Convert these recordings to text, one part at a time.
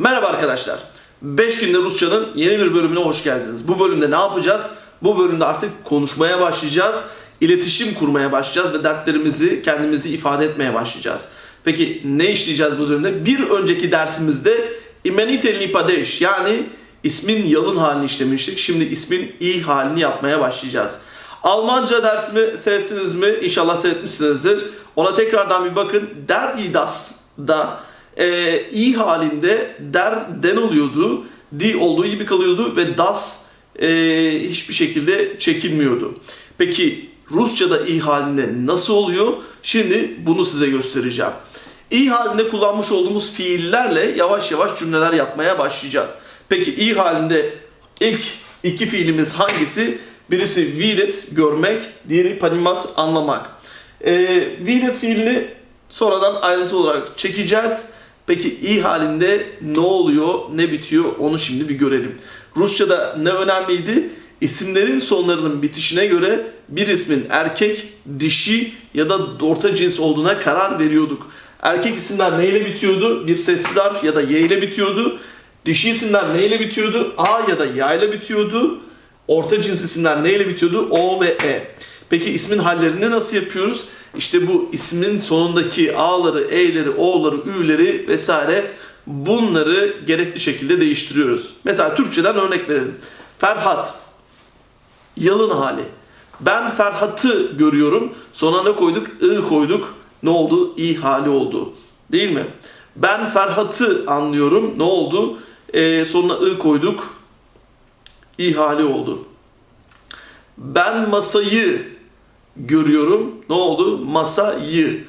Merhaba arkadaşlar. 5 günde Rusça'nın yeni bir bölümüne hoş geldiniz. Bu bölümde ne yapacağız? Bu bölümde artık konuşmaya başlayacağız. iletişim kurmaya başlayacağız ve dertlerimizi kendimizi ifade etmeye başlayacağız. Peki ne işleyeceğiz bu bölümde? Bir önceki dersimizde imenitelni padeş yani ismin yalın halini işlemiştik. Şimdi ismin i halini yapmaya başlayacağız. Almanca dersimi seyrettiniz mi? İnşallah seyretmişsinizdir. Ona tekrardan bir bakın. Der das da e, i halinde der den oluyordu. Di olduğu gibi kalıyordu ve das e, hiçbir şekilde çekilmiyordu. Peki Rusça'da i halinde nasıl oluyor? Şimdi bunu size göstereceğim. İ halinde kullanmış olduğumuz fiillerle yavaş yavaş cümleler yapmaya başlayacağız. Peki i halinde ilk iki fiilimiz hangisi? Birisi videt görmek, diğeri panimat anlamak. Ee, videt fiilini sonradan ayrıntı olarak çekeceğiz. Peki i halinde ne oluyor, ne bitiyor onu şimdi bir görelim. Rusça'da ne önemliydi? İsimlerin sonlarının bitişine göre bir ismin erkek, dişi ya da orta cins olduğuna karar veriyorduk. Erkek isimler neyle bitiyordu? Bir sessiz harf ya da y ile bitiyordu. Dişi isimler neyle bitiyordu? A ya da Y ile bitiyordu. Orta cins isimler neyle bitiyordu? O ve E. Peki ismin hallerini nasıl yapıyoruz? İşte bu ismin sonundaki A'ları, E'leri, O'ları, Ü'leri vesaire bunları gerekli şekilde değiştiriyoruz. Mesela Türkçeden örnek verelim. Ferhat. Yalın hali. Ben Ferhat'ı görüyorum. Sonra ne koyduk? I koyduk. Ne oldu? İ hali oldu. Değil mi? Ben Ferhat'ı anlıyorum. Ne oldu? Ee, sonuna I koyduk. İ hali oldu. Ben masayı görüyorum. Ne oldu? Masayı.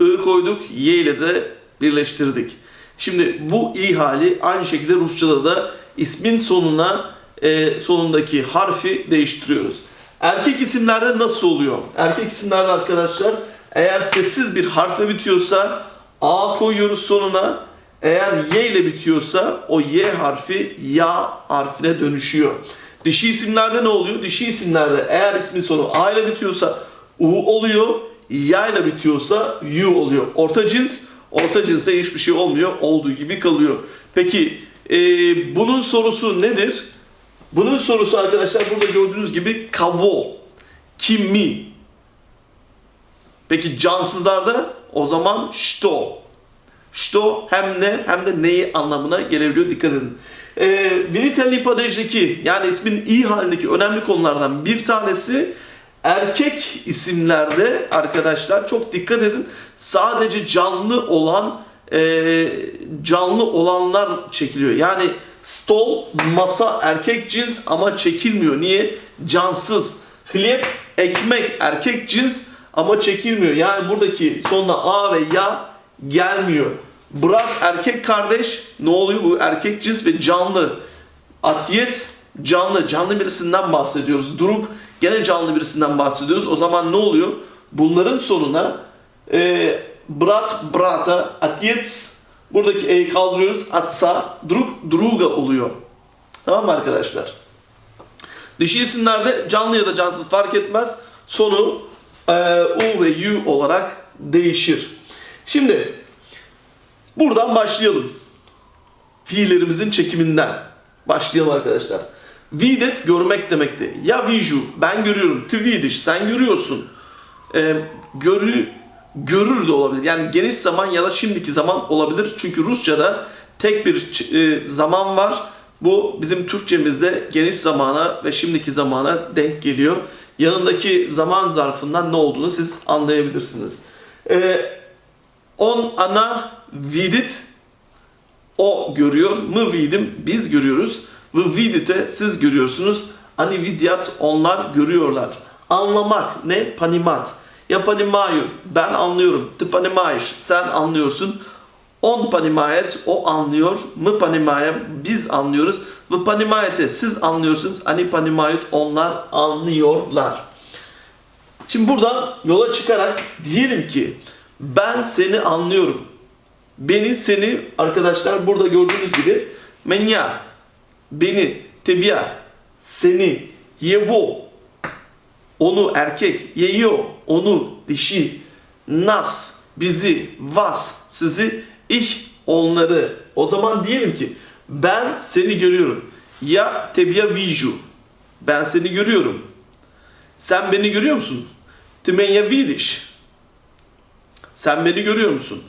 I koyduk. Y ile de birleştirdik. Şimdi bu i hali aynı şekilde Rusçada da ismin sonuna e, sonundaki harfi değiştiriyoruz. Erkek isimlerde nasıl oluyor? Erkek isimlerde arkadaşlar eğer sessiz bir harfle bitiyorsa A koyuyoruz sonuna. Eğer Y ile bitiyorsa o Y harfi ya harfine dönüşüyor. Dişi isimlerde ne oluyor? Dişi isimlerde eğer ismin sonu A ile bitiyorsa U oluyor. Ya ile bitiyorsa U oluyor. Orta cins, orta cinste hiçbir şey olmuyor. Olduğu gibi kalıyor. Peki e, bunun sorusu nedir? Bunun sorusu arkadaşlar burada gördüğünüz gibi kavo, kimi. Peki cansızlarda o zaman što. Što hem ne hem de neyi anlamına gelebiliyor dikkat edin. Ee, Vinitelli Padej'deki yani ismin i halindeki önemli konulardan bir tanesi erkek isimlerde arkadaşlar çok dikkat edin sadece canlı olan e, canlı olanlar çekiliyor. Yani stol masa erkek cins ama çekilmiyor. Niye? Cansız. Hlyeb ekmek erkek cins ama çekilmiyor. Yani buradaki sonuna a ve ya gelmiyor. Brat erkek kardeş ne oluyor bu erkek cins ve canlı. Atyet canlı canlı birisinden bahsediyoruz. Druk gene canlı birisinden bahsediyoruz. O zaman ne oluyor? Bunların sonuna e, brat brata atyet buradaki e'yi kaldırıyoruz. Atsa druk druga oluyor. Tamam mı arkadaşlar? Dişi isimlerde canlı ya da cansız fark etmez. Sonu e, u ve u olarak değişir. Şimdi buradan başlayalım. Fiillerimizin çekiminden başlayalım arkadaşlar. Videt görmek demekti. Ya viju ben görüyorum. Tvidiş sen görüyorsun. E, görü görür de olabilir. Yani geniş zaman ya da şimdiki zaman olabilir. Çünkü Rusça'da tek bir e, zaman var. Bu bizim Türkçemizde geniş zamana ve şimdiki zamana denk geliyor. Yanındaki zaman zarfından ne olduğunu siz anlayabilirsiniz. E, on ana vidit o görüyor. Mı vidim biz görüyoruz. Ve vidite siz görüyorsunuz. Ani vidyat onlar görüyorlar. Anlamak ne? Panimat. Ya panimayu ben anlıyorum. Ty panimayiş sen anlıyorsun. On panimayet o anlıyor. Mı panimaya biz anlıyoruz. Ve panimayete siz anlıyorsunuz. Ani panimayut onlar anlıyorlar. Şimdi buradan yola çıkarak diyelim ki ben seni anlıyorum. Beni seni arkadaşlar burada gördüğünüz gibi menya beni tebia seni yevo onu erkek yeyo onu dişi nas bizi vas sizi ich onları. O zaman diyelim ki ben seni görüyorum. Ya tebya viju. Ben seni görüyorum. Sen beni görüyor musun? Mnie widzisz. Sen beni görüyor musun?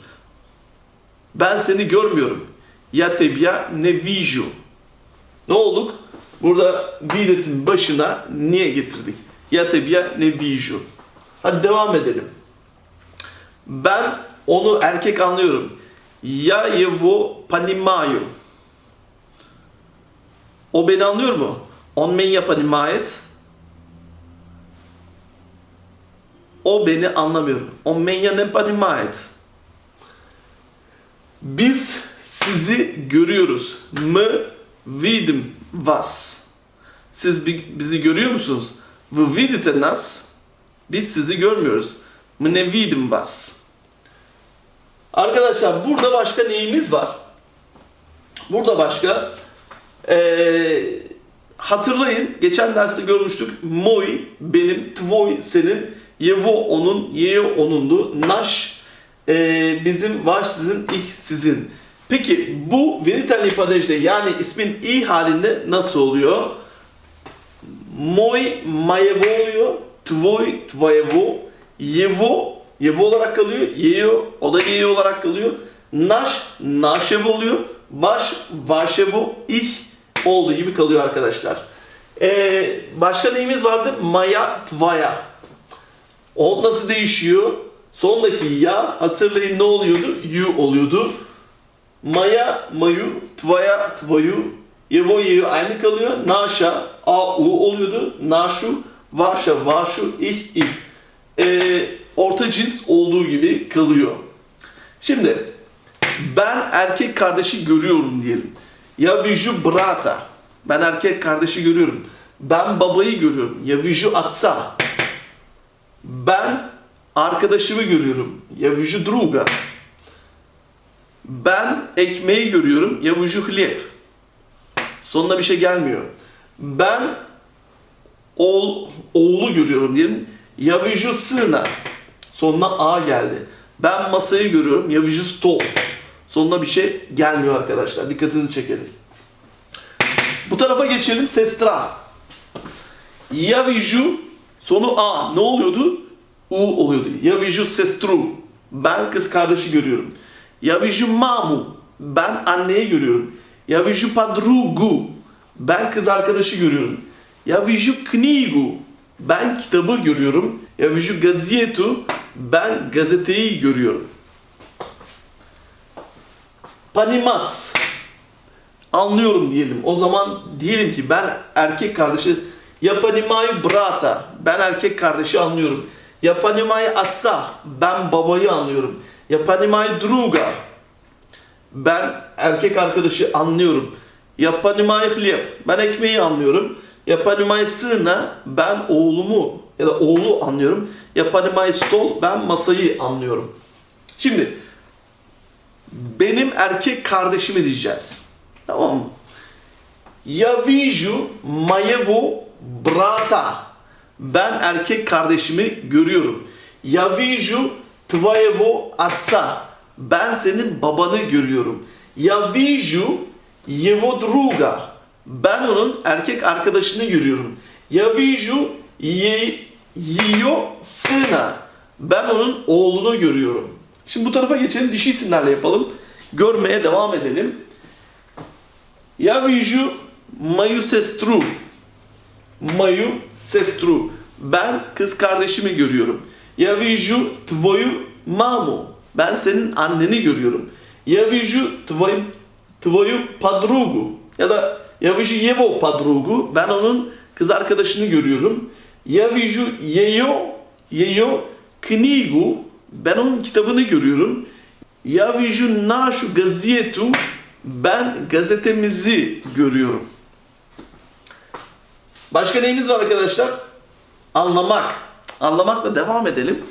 Ben seni görmüyorum. Ya tebya ne viju. Ne olduk? Burada bidetin başına niye getirdik? Ya tebya ne viju. Hadi devam edelim. Ben onu erkek anlıyorum. Ya yevo panimayo. O beni anlıyor mu? On men yapan himayet. O beni anlamıyor. On men yapan himayet. Biz sizi görüyoruz. Mı vidim vas. Siz bizi görüyor musunuz? Vı vidite nas. Biz sizi görmüyoruz. Mı ne vidim vas. Arkadaşlar burada başka neyimiz var? Burada başka ee, hatırlayın geçen derste görmüştük. Moi benim, tvoi senin, yevo onun, yeo onundu. Naş eee, bizim, vaş sizin, ih sizin. Peki bu Vinitelli padejde yani ismin i halinde nasıl oluyor? Moi mayevo oluyor, tvoi tvayevo, yevo yevo olarak kalıyor, yeo o da yeo olarak kalıyor. Naş naşev oluyor, baş vaşevo ih olduğu gibi kalıyor arkadaşlar. Ee, başka neyimiz vardı? Maya tvaya. O nasıl değişiyor? Sondaki ya hatırlayın ne oluyordu? Yu oluyordu. Maya, mayu, tvaya, tvayu, yevo, yeyo aynı kalıyor. Naşa, a, u oluyordu. Naşu, vaşa, vaşu, ih, ih. Ee, orta cins olduğu gibi kalıyor. Şimdi ben erkek kardeşi görüyorum diyelim. Ya viju brata. Ben erkek kardeşi görüyorum. Ben babayı görüyorum. Ya viju atsa. Ben arkadaşımı görüyorum. Ya viju druga. Ben ekmeği görüyorum. Ya viju hlyeb. Sonuna bir şey gelmiyor. Ben oğul, oğlu görüyorum diyelim. Ya viju sına. Sonuna a geldi. Ben masayı görüyorum. Ya viju stol. Sonuna bir şey gelmiyor arkadaşlar. Dikkatinizi çekelim. Bu tarafa geçelim. Sestra. Ya viju sonu a. Ne oluyordu? U oluyordu. Ya viju sestru. Ben kız kardeşi görüyorum. Ya viju mamu. Ben anneyi görüyorum. Ya viju padrugu. Ben kız arkadaşı görüyorum. Ya viju knigu. Ben kitabı görüyorum. Ya viju gazetu. Ben gazeteyi görüyorum. Panimat. Anlıyorum diyelim. O zaman diyelim ki ben erkek kardeşi Yapanimayu brata. Ben erkek kardeşi anlıyorum. Yapanimayu atsa. Ben babayı anlıyorum. Yapanimayu druga. Ben erkek arkadaşı anlıyorum. Yapanimayu hlyeb. Ben ekmeği anlıyorum. Yapanimayu sığına. Ben oğlumu ya da oğlu anlıyorum. Yapanimayu stol. Ben masayı anlıyorum. Şimdi benim erkek kardeşimi diyeceğiz. Tamam mı? Viju mayevo brata Ben erkek kardeşimi görüyorum. Ya viju tvayevo atsa. Ben senin babanı görüyorum. Ya viju yevo druga. Ben onun erkek arkadaşını görüyorum. Ya viju ye, yiyo sına. Ben onun oğlunu görüyorum. Şimdi bu tarafa geçelim. Dişi isimlerle yapalım. Görmeye devam edelim. Я вижу мою сестру. Мою сестру. Ben kız kardeşimi görüyorum. Я вижу твою маму. Ben senin anneni görüyorum. Я вижу твой, твою подругу. Ya da я вижу его подругу. Ben onun kız arkadaşını görüyorum. Я вижу ее, ее книгу. Ben onun kitabını görüyorum. Я вижу нашу газету. Ben gazetemizi görüyorum. Başka neyimiz var arkadaşlar? Anlamak. Anlamakla devam edelim.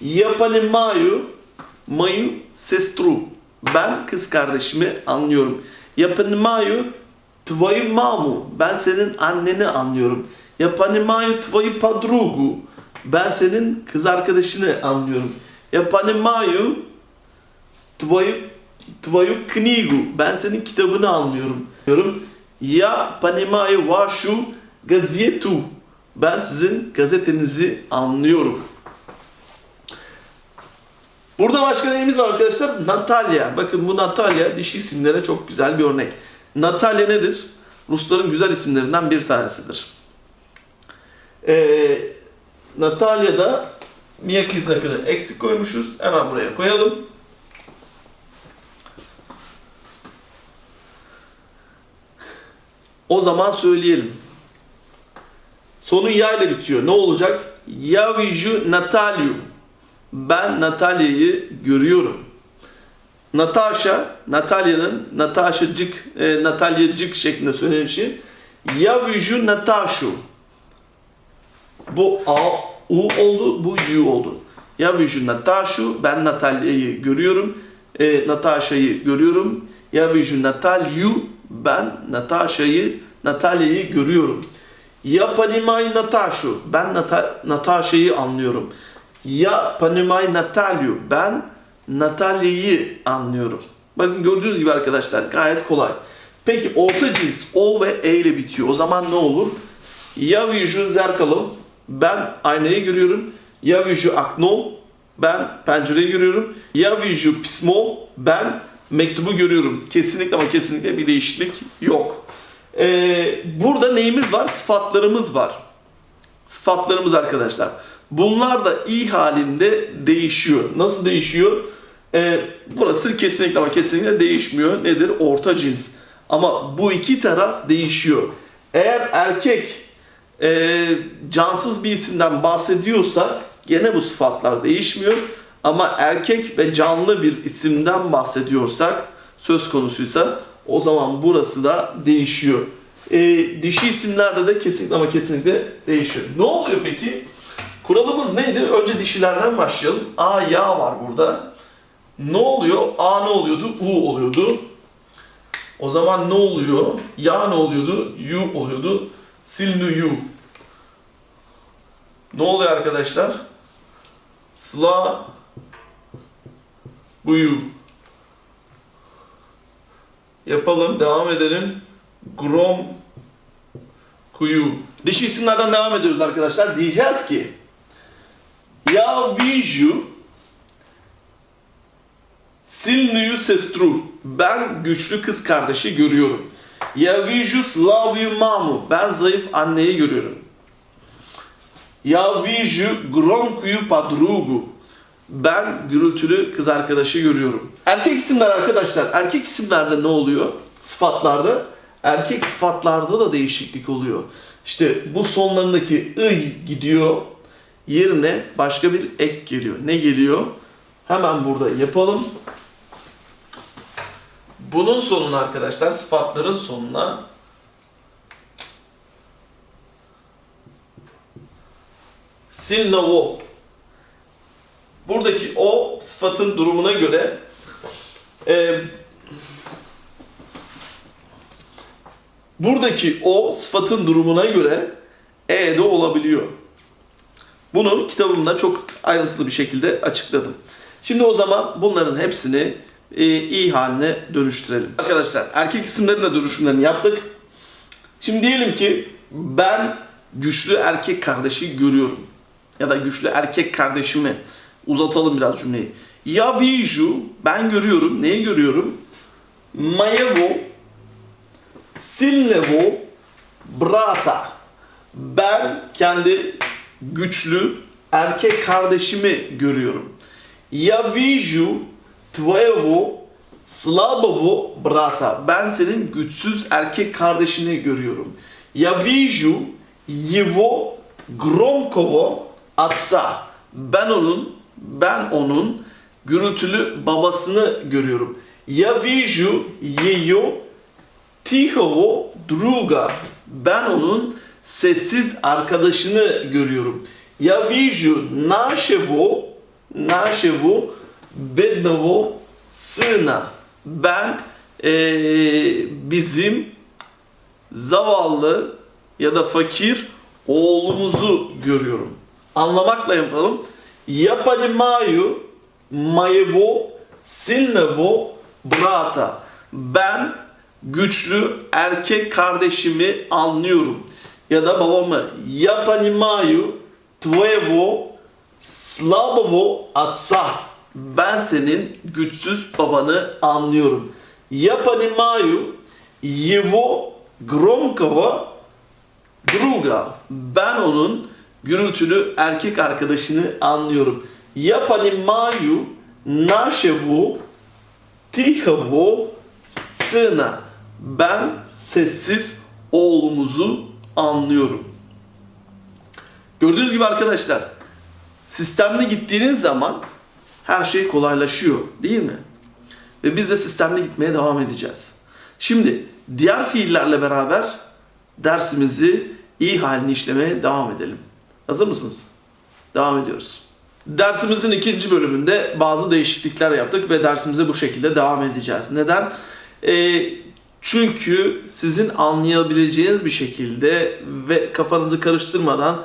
Yapani mayu, mayu sestru. Ben kız kardeşimi anlıyorum. Yapani mayu tvoyu mamu. Ben senin anneni anlıyorum. Yapani mayu tvoyu padrugu. Ben senin kız arkadaşını anlıyorum. Yapani mayu tvoyu tvoyu knigu. Ben senin kitabını anlıyorum. Diyorum. Ya panemai vaşu gazetu. Ben sizin gazetenizi anlıyorum. Burada başka neyimiz var arkadaşlar? Natalya. Bakın bu Natalya dişi isimlere çok güzel bir örnek. Natalya nedir? Rusların güzel isimlerinden bir tanesidir. Ee, Natalya'da Miyakiz eksik koymuşuz. Hemen buraya koyalım. O zaman söyleyelim. Sonu ya ile bitiyor. Ne olacak? Ya viju Natalyu. Ben Natalya'yı görüyorum. Natasha, Natalya'nın Natasha'cık, e, Natalya'cık şeklinde söylenişi. Ya viju Natashu. Bu A, U oldu, bu U oldu. Ya viju Natashu, ben Natalya'yı görüyorum. E, Natasha'yı görüyorum. Ya viju Natalyu, ben Natasha'yı, Natalya'yı görüyorum. Ya Panimay Natashu, ben Nata Natasha'yı anlıyorum. Ya Panimay Natalyu, ben Natalya'yı anlıyorum. Bakın gördüğünüz gibi arkadaşlar gayet kolay. Peki orta cins O ve E ile bitiyor. O zaman ne olur? Ya viju zerkalo, ben aynayı görüyorum. Ya viju akno, ben pencereyi görüyorum. Ya viju pismo, ben mektubu görüyorum. Kesinlikle ama kesinlikle bir değişiklik yok. Ee, burada neyimiz var? Sıfatlarımız var. Sıfatlarımız arkadaşlar. Bunlar da i halinde değişiyor. Nasıl değişiyor? Ee, burası kesinlikle ama kesinlikle değişmiyor. Nedir? Orta cins. Ama bu iki taraf değişiyor. Eğer erkek e, cansız bir isimden bahsediyorsa gene bu sıfatlar değişmiyor. Ama erkek ve canlı bir isimden bahsediyorsak söz konusuysa o zaman burası da değişiyor. E, dişi isimlerde de kesinlikle ama kesinlikle değişiyor. Ne oluyor peki? Kuralımız neydi? Önce dişilerden başlayalım. A, ya var burada. Ne oluyor? A ne oluyordu? U oluyordu. O zaman ne oluyor? Ya ne oluyordu? U oluyordu. Silnu U. Ne oluyor arkadaşlar? Sla buyu. Yapalım, devam edelim. Grom kuyu. Dişi isimlerden devam ediyoruz arkadaşlar. Diyeceğiz ki Ya viju Silnuyu sestru. Ben güçlü kız kardeşi görüyorum. Ya viju slavyu mamu. Ben zayıf anneyi görüyorum. Ya viju gromkuyu padrugu. Ben gürültülü kız arkadaşı görüyorum. Erkek isimler arkadaşlar. Erkek isimlerde ne oluyor? Sıfatlarda. Erkek sıfatlarda da değişiklik oluyor. İşte bu sonlarındaki ıy gidiyor. Yerine başka bir ek geliyor. Ne geliyor? Hemen burada yapalım. Bunun sonuna arkadaşlar sıfatların sonuna Silnovo. Buradaki o sıfatın durumuna göre e, buradaki o sıfatın durumuna göre e de olabiliyor. Bunu kitabımda çok ayrıntılı bir şekilde açıkladım. Şimdi o zaman bunların hepsini e, i haline dönüştürelim. Arkadaşlar erkek isimlerin de dönüşümlerini yaptık. Şimdi diyelim ki ben güçlü erkek kardeşi görüyorum. Ya da güçlü erkek kardeşimi Uzatalım biraz cümleyi. Ya viju, ben görüyorum. Neyi görüyorum? Mayevo, sillevo, brata. Ben kendi güçlü erkek kardeşimi görüyorum. Ya viju, tvoevo, slabovo, brata. Ben senin güçsüz erkek kardeşini görüyorum. Ya viju, yevo, gromkovo, atsa. Ben onun ben onun gürültülü babasını görüyorum. Я вижу ее тихого друга. Ben onun sessiz arkadaşını görüyorum. Я вижу нашего нашего бедного сына. Ben eee, bizim zavallı ya da fakir oğlumuzu görüyorum. Anlamakla yapalım. Я понимаю моего сильного brata. Ben güçlü erkek kardeşimi anlıyorum. Ya da babamı. Я понимаю твоего слабого отца. Ben senin güçsüz babanı anlıyorum. Я понимаю его громкого друга. Ben onun gürültülü erkek arkadaşını anlıyorum. Я понимаю нашего тихого сына. Ben sessiz oğlumuzu anlıyorum. Gördüğünüz gibi arkadaşlar sistemli gittiğiniz zaman her şey kolaylaşıyor değil mi? Ve biz de sistemli gitmeye devam edeceğiz. Şimdi diğer fiillerle beraber dersimizi iyi halini işlemeye devam edelim. Hazır mısınız? Devam ediyoruz. Dersimizin ikinci bölümünde bazı değişiklikler yaptık ve dersimize bu şekilde devam edeceğiz. Neden? Ee, çünkü sizin anlayabileceğiniz bir şekilde ve kafanızı karıştırmadan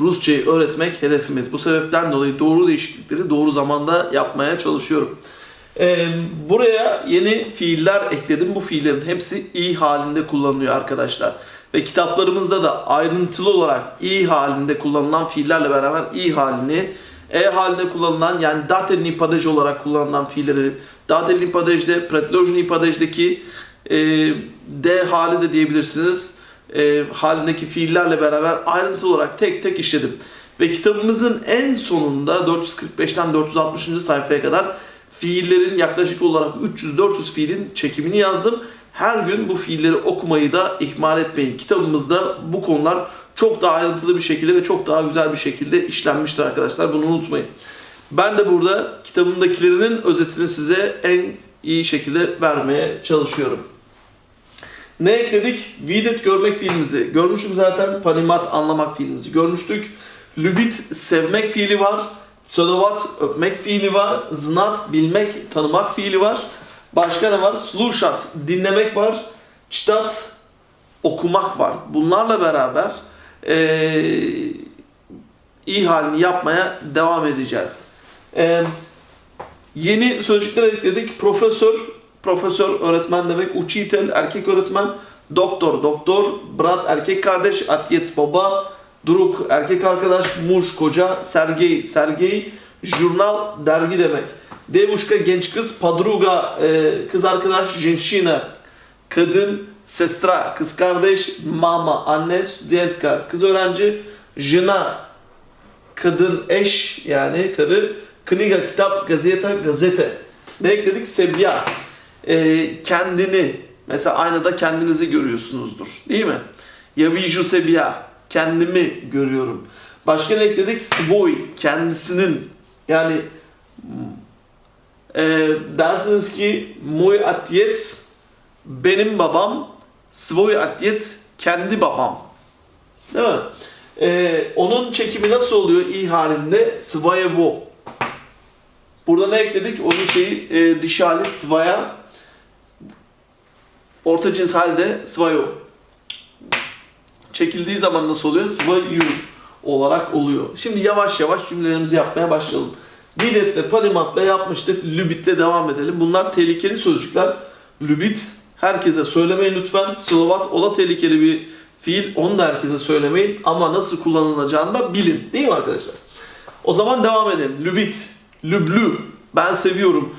Rusçayı öğretmek hedefimiz. Bu sebepten dolayı doğru değişiklikleri doğru zamanda yapmaya çalışıyorum. Ee, buraya yeni fiiller ekledim. Bu fiillerin hepsi i halinde kullanılıyor arkadaşlar. Ve kitaplarımızda da ayrıntılı olarak i halinde kullanılan fiillerle beraber i halini e halinde kullanılan yani datel nipadej olarak kullanılan fiilleri datel nipadejde, pretlojen nipadejdeki e, d hali de diyebilirsiniz e, halindeki fiillerle beraber ayrıntılı olarak tek tek işledim. Ve kitabımızın en sonunda 445'ten 460. sayfaya kadar fiillerin yaklaşık olarak 300-400 fiilin çekimini yazdım. Her gün bu fiilleri okumayı da ihmal etmeyin. Kitabımızda bu konular çok daha ayrıntılı bir şekilde ve çok daha güzel bir şekilde işlenmiştir arkadaşlar. Bunu unutmayın. Ben de burada kitabımdakilerinin özetini size en iyi şekilde vermeye çalışıyorum. Ne ekledik? Videt görmek fiilimizi. Görmüştük zaten. Panimat anlamak fiilimizi. Görmüştük. Lübit sevmek fiili var. Sodovat öpmek fiili var. Znat bilmek, tanımak fiili var. Başka ne var? Slušat dinlemek var. Çtat okumak var. Bunlarla beraber eee iyi halini yapmaya devam edeceğiz. Eee Yeni sözcükler ekledik. Profesör, profesör öğretmen demek. Uchitel erkek öğretmen. Doktor, doktor. Brat erkek kardeş. Atyets baba. Druk erkek arkadaş. Muş koca. Sergey, Sergey. Jurnal dergi demek. Devuşka genç kız. Padruga e, kız arkadaş. Jenşina kadın. Sestra kız kardeş. Mama anne. Studentka kız öğrenci. Jena kadın eş yani karı kniga kitap gazete gazete ne ekledik sebya Ee, kendini mesela aynada kendinizi görüyorsunuzdur değil mi yaviju sebya kendimi görüyorum başka ne ekledik svoy kendisinin yani e, dersiniz ki moy atyet benim babam svoy atyet kendi babam değil mi ee, onun çekimi nasıl oluyor i halinde? Svayevo. Burada ne ekledik? Onun şeyi e, dişi hali svaya. Orta cins halde svayo. Çekildiği zaman nasıl oluyor? Svayu olarak oluyor. Şimdi yavaş yavaş cümlelerimizi yapmaya başlayalım. Bidet ve panimatla yapmıştık. Lübit'le devam edelim. Bunlar tehlikeli sözcükler. Lübit herkese söylemeyin lütfen. Slovat o da tehlikeli bir fiil. Onu da herkese söylemeyin. Ama nasıl kullanılacağını da bilin. Değil mi arkadaşlar? O zaman devam edelim. Lübit, lüblü, ben seviyorum.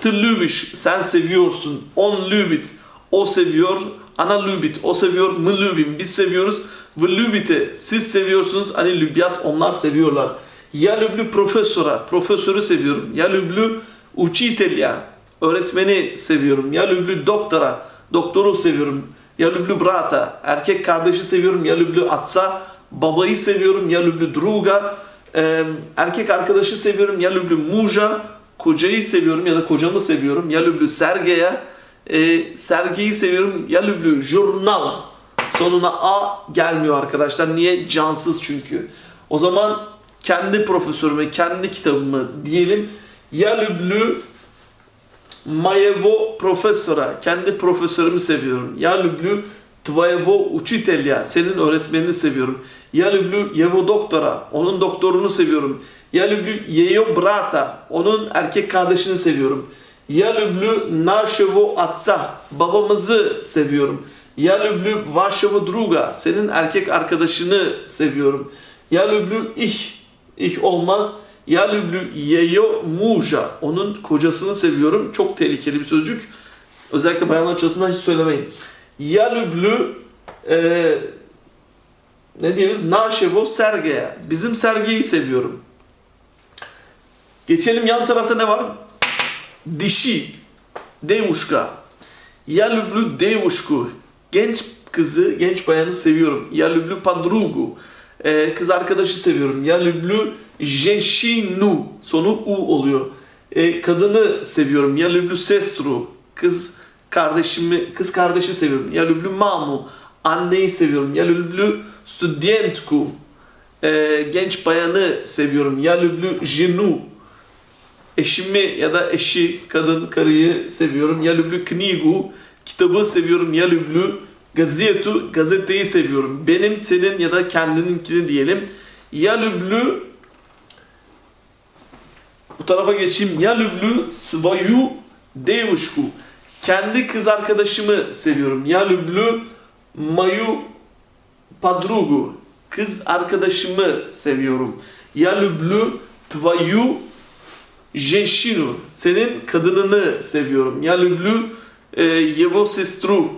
Tıllübiş, sen seviyorsun. On lübit, o seviyor. Ana lübit, o seviyor. Mı lübim, biz seviyoruz. Ve lübite, siz seviyorsunuz. Hani lübyat, onlar seviyorlar. Ya lüblü profesora, profesörü seviyorum. Ya lüblü učitelja, öğretmeni seviyorum. Ya lüblü doktora, doktoru seviyorum. Ya lüblü brata, erkek kardeşi seviyorum. Ya lüblü atsa, babayı seviyorum. Ya lüblü druga, erkek arkadaşı seviyorum. Ya lüblü muja, kocayı seviyorum ya da kocamı seviyorum. Ya lüblü sergeya, e, sergiyi seviyorum. Ya lüblü jurnal. Sonuna A gelmiyor arkadaşlar. Niye? Cansız çünkü. O zaman kendi profesörüme, kendi kitabımı diyelim. Ya Lüblü Mayevo profesora, kendi profesörümü seviyorum. Ya Lüblü Tvayevo Uçitelya, senin öğretmenini seviyorum. Ya Lüblü Yevo Doktora, onun doktorunu seviyorum. Ya Lüblü Yeyo Brata, onun erkek kardeşini seviyorum. Ya Lüblü Naşevo Atsa, babamızı seviyorum. Ya Lüblü Vaşevo Druga, senin erkek arkadaşını seviyorum. Ya Lüblü Ich, iş olmaz. Ya lüblü yeyo muşa. Onun kocasını seviyorum. Çok tehlikeli bir sözcük. Özellikle bayanlar açısından hiç söylemeyin. Ya lüblü e, ne diyoruz? Naşevo Serge'ye. Bizim Serge'yi seviyorum. Geçelim yan tarafta ne var? Dişi. Devuşka. Ya lüblü devuşku. Genç kızı, genç bayanı seviyorum. Ya lüblü padrugu e, kız arkadaşı seviyorum. Ya lüblü jeşinu sonu u oluyor. E, kadını seviyorum. Ya lüblü sestru kız kardeşimi kız kardeşi seviyorum. Ya lüblü mamu anneyi seviyorum. Ya lüblü studentku e, ee, genç bayanı seviyorum. Ya lüblü jinu eşimi ya da eşi kadın karıyı seviyorum. Ya lüblü knigu kitabı seviyorum. Ya lüblü Gazetu, gazeteyi seviyorum. Benim, senin ya da kendininkini diyelim. Ya lüblü bu tarafa geçeyim. Ya lüblü svayu devuşku. Kendi kız arkadaşımı seviyorum. Ya lüblü mayu padrugu. Kız arkadaşımı seviyorum. Ya lüblü tvayu jeşinu. Senin kadınını seviyorum. Ya lüblü e, yevo sestru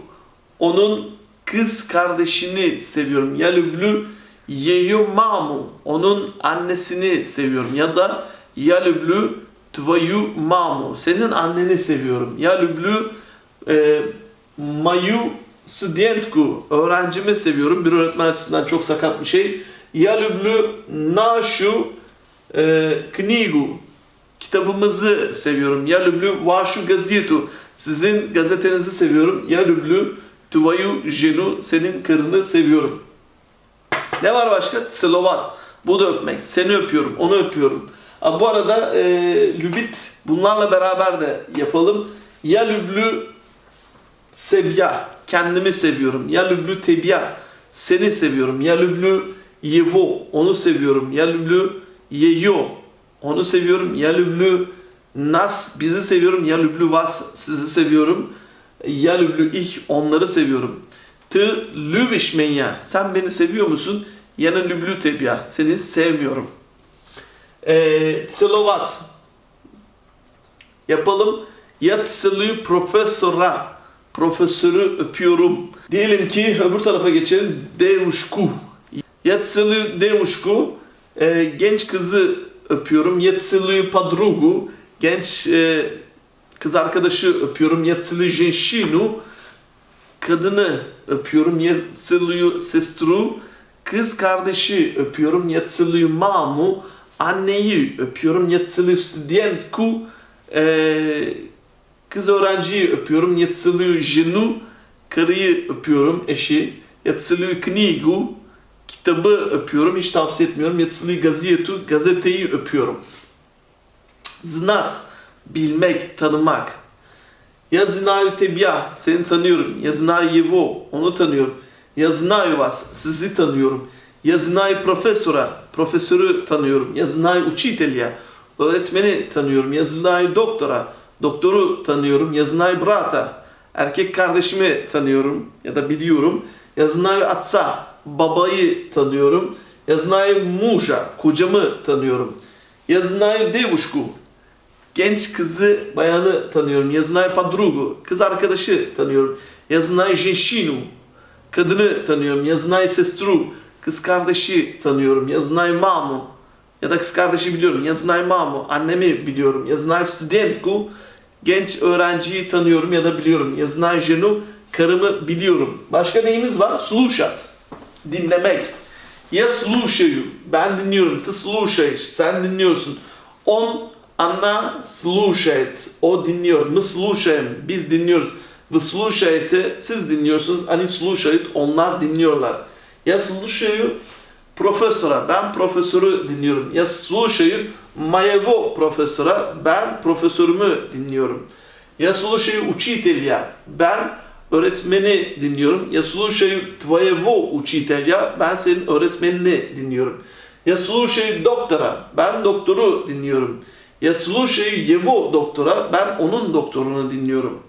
onun kız kardeşini seviyorum. Ya lüblü yeyumamu. Onun annesini seviyorum. Ya da ya lüblü tvayu mamu. Senin anneni seviyorum. Ya lüblü e, mayu studentku. Öğrencimi seviyorum. Bir öğretmen açısından çok sakat bir şey. Ya lüblü naşu e, knigu. Kitabımızı seviyorum. Ya lüblü vaşu gazetu. Sizin gazetenizi seviyorum. Ya lüblü Tuvayu Jenu senin karını seviyorum. Ne var başka? Slovat. Bu da öpmek. Seni öpüyorum, onu öpüyorum. Ha, bu arada e, Lübit bunlarla beraber de yapalım. Ya Lüblü Sebya, kendimi seviyorum. Ya Lüblü Tebya, seni seviyorum. Ya Lüblü Yevo, onu seviyorum. Ya Lüblü Yeyo, onu seviyorum. Ya Lüblü Nas, bizi seviyorum. Ya Lüblü Vas, sizi seviyorum. Ya lüblü ich. Onları seviyorum. Tı lübiş menya. Sen beni seviyor musun? Yanın lüblü tebya. Seni sevmiyorum. Eee Slovat. Yapalım. Ya tselü profesora. Profesörü öpüyorum. Diyelim ki öbür tarafa geçelim. Devuşku. Ya tselü devuşku. Eee, genç kızı öpüyorum. Ya tselü padrugu. Genç eee, kız arkadaşı öpüyorum. Ya tselü jenşinu. Kadını öpüyorum. Ya tselü sestru. Kız kardeşi öpüyorum. Ya tselü mamu anneyi öpüyorum. Yatsılı studentku eee kız öğrenciyi öpüyorum. Yatsılı jenu karıyı öpüyorum. Eşi. Yatsılı knigu kitabı öpüyorum. Hiç tavsiye etmiyorum. Yatsılı gazetu gazeteyi öpüyorum. Znat bilmek, tanımak. Ya zinayü seni tanıyorum. Ya zinayü yevo, onu tanıyorum. Ya zinayü vas, sizi tanıyorum. Ya zinayü profesora, profesörü tanıyorum. Ya zinayü uçitelya, öğretmeni tanıyorum. Ya zinayü doktora, doktoru tanıyorum. Ya zinayü brata, erkek kardeşimi tanıyorum ya da biliyorum. Ya zinayü atsa, babayı tanıyorum. Ya zinayü muja, kocamı tanıyorum. Ya zinayü devuşku, genç kızı bayanı tanıyorum. Yazınay Padrugu. Kız arkadaşı tanıyorum. Yazınay Jinshinu. Kadını tanıyorum. Yazınay Sestru. Kız kardeşi tanıyorum. Yazınay Mamu. Ya da kız kardeşi biliyorum. Yazınay Mamu. Annemi biliyorum. Yazınay Studentku. Genç öğrenciyi tanıyorum ya da biliyorum. Yazınay Jenu. Karımı biliyorum. Başka neyimiz var? Sluşat. Dinlemek. Ya sluşayu. Ben dinliyorum. Tı sluşay. Sen dinliyorsun. On она слушает. O dinliyor. Мы слушаем. Biz dinliyoruz. Вы слушаете. Siz dinliyorsunuz. Они слушают. Onlar dinliyorlar. Я слушаю profesora. Ben profesörü dinliyorum. Я слушаю моего профессора. Ben profesörümü dinliyorum. Я слушаю учителя. Ben öğretmeni dinliyorum. Я слушаю твоего учителя. Ben senin öğretmenini dinliyorum. Я слушаю доктора. Ben doktoru dinliyorum. Я слушаю его доктора. Ben onun doktorunu dinliyorum.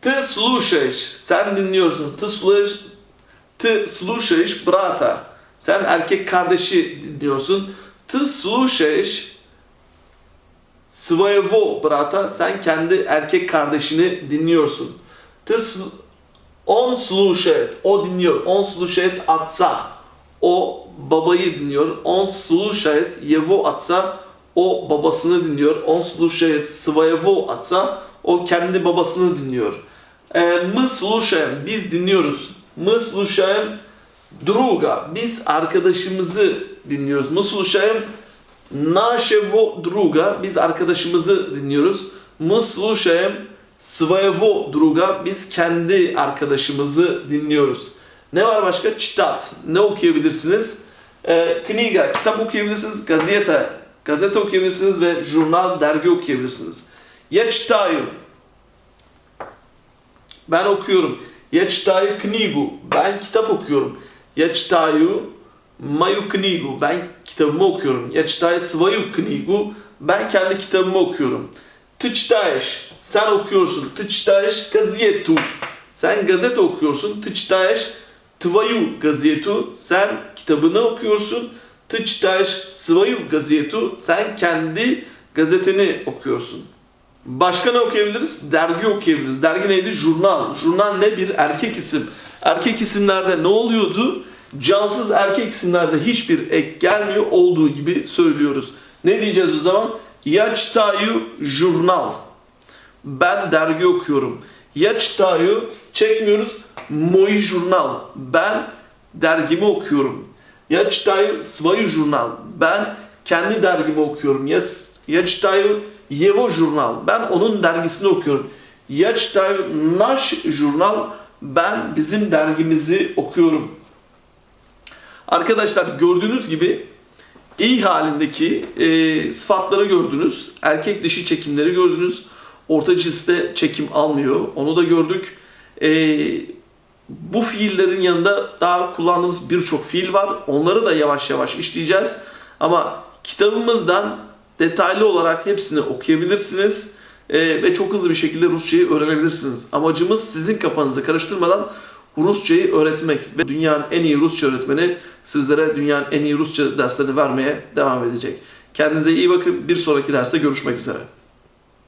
Ты слушаешь. Sen dinliyorsun. Ты слушаешь, ты слушаешь брата. Sen erkek kardeşi dinliyorsun. Ты слушаешь своего брата. Sen kendi erkek kardeşini dinliyorsun. Ты сл- он слушает. O dinliyor. Он слушает отца. O babayı dinliyor. Он слушает его отца. O babasını dinliyor. Он слушает своего отца. O kendi babasını dinliyor. Ee, мы слушаем. Biz dinliyoruz. Мы слушаем друга. Biz arkadaşımızı dinliyoruz. Мы слушаем нашего друга. Biz arkadaşımızı dinliyoruz. Мы слушаем своего друга. Biz kendi arkadaşımızı dinliyoruz. Ne var başka? Çitat. Ne okuyabilirsiniz? Ee, kniga, kitap okuyabilirsiniz. Gazete, gazete okuyabilirsiniz ve jurnal, dergi okuyabilirsiniz. Yeçtayu. Ben okuyorum. Yeçtayu knigu. Ben kitap okuyorum. Yeçtayu mayu knigu. Ben kitabımı okuyorum. Yeçtayu svayu knigu. Ben kendi kitabımı okuyorum. Tıçtayeş. Sen okuyorsun. Tıçtayeş gaziyetu. Sen gazete okuyorsun. Tıçtayeş tvayu gaziyetu. Sen kitabını okuyorsun. Tıçtaş Svayu Gazetu sen kendi gazeteni okuyorsun. Başka ne okuyabiliriz? Dergi okuyabiliriz. Dergi neydi? Jurnal. Jurnal ne? Bir erkek isim. Erkek isimlerde ne oluyordu? Cansız erkek isimlerde hiçbir ek gelmiyor olduğu gibi söylüyoruz. Ne diyeceğiz o zaman? Yaçtayu jurnal. Ben dergi okuyorum. Yaçtayu çekmiyoruz. Moi jurnal. Ben dergimi okuyorum. Я читаю свою jurnal. Ben kendi dergimi okuyorum. Я, с- я читаю его jurnal. Ben onun dergisini okuyorum. Я читаю наш jurnal. Ben bizim dergimizi okuyorum. Arkadaşlar gördüğünüz gibi iyi halindeki e, sıfatları gördünüz. Erkek dişi çekimleri gördünüz. Orta cinste çekim almıyor. Onu da gördük. E, bu fiillerin yanında daha kullandığımız birçok fiil var. Onları da yavaş yavaş işleyeceğiz. Ama kitabımızdan detaylı olarak hepsini okuyabilirsiniz. E, ve çok hızlı bir şekilde Rusçayı öğrenebilirsiniz. Amacımız sizin kafanızı karıştırmadan Rusçayı öğretmek ve dünyanın en iyi Rusça öğretmeni sizlere dünyanın en iyi Rusça derslerini vermeye devam edecek. Kendinize iyi bakın. Bir sonraki derste görüşmek üzere.